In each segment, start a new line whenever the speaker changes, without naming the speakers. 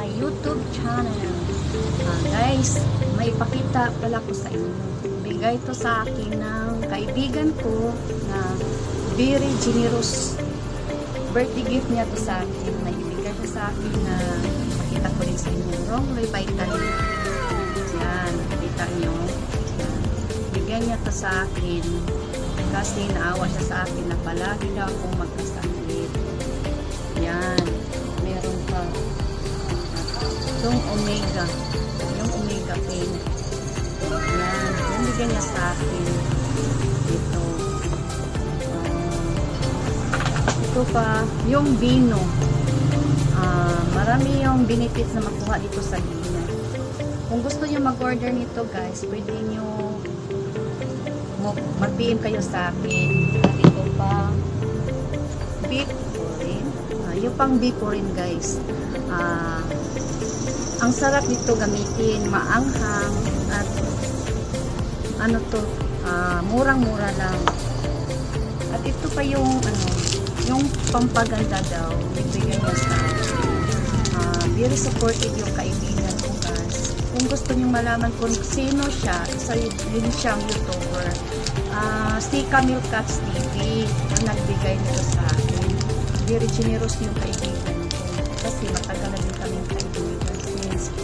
my YouTube channel. Uh, guys, may pakita pala ko sa inyo. Bigay to sa akin ng kaibigan ko na very generous birthday gift niya to sa akin. Naibigay siya sa akin na pakita ko rin sa inyo. Wrong revitality. Yan, nakita nyo. Bigyan niya to sa akin kasi naawa siya sa akin na palagi daw akong magkasama. Omega. Yung omega pain. Yan. Yung bigyan niya sa akin. Ito. Ah, ito pa. Yung vino. Ah, marami yung benefits na makuha dito sa Gina. Kung gusto niyo mag-order nito guys, pwede niyo mag-PM kayo sa akin. At ito pa, beef Ah, yung pang beef rin guys. Ah, ang sarap nito gamitin, maanghang at ano to, ah, murang-mura lang. At ito pa yung ano, yung pampaganda daw, bibigyan niya sa. Ah, very supportive yung kaibigan ko guys. Kung gusto niyo malaman kung sino siya, isa din siyang YouTuber. Ah, si Camille Cats TV ang nagbigay nito sa. Very generous yung kaibigan ko. Kasi matagal na din kaming kaibigan since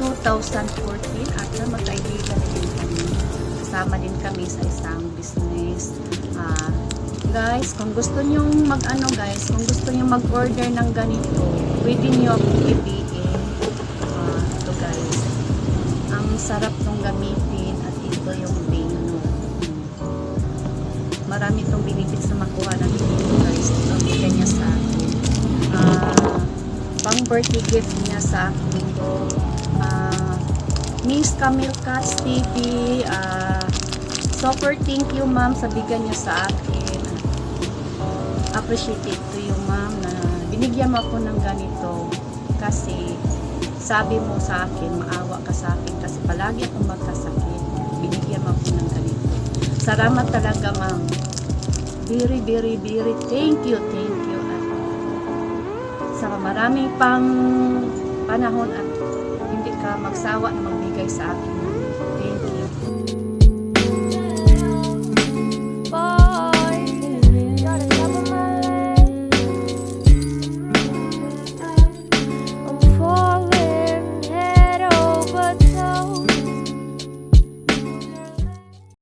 2014 at na magkaibigan din kami. Kasama din kami sa isang business. Ah, guys, kung gusto nyo mag-ano guys, kung gusto nyo mag-order ng ganito, pwede nyo akong i-PM. Ah, ito guys. Ang sarap nung gamitin at ito yung vino. Marami itong benefits na makuha birthday gift niya sa akin ito. Ah, Miss Camille Cats TV, ah, super thank you ma'am sa bigyan niyo sa akin. Appreciate to you ma'am na binigyan mo ako ng ganito kasi sabi mo sa akin, maawa ka sa akin kasi palagi akong magkasakit. Binigyan mo ako ng ganito. Salamat talaga ma'am. Very, very, very thank you, thank you. Marami pang panahon at hindi ka magsawa na magbigay sa akin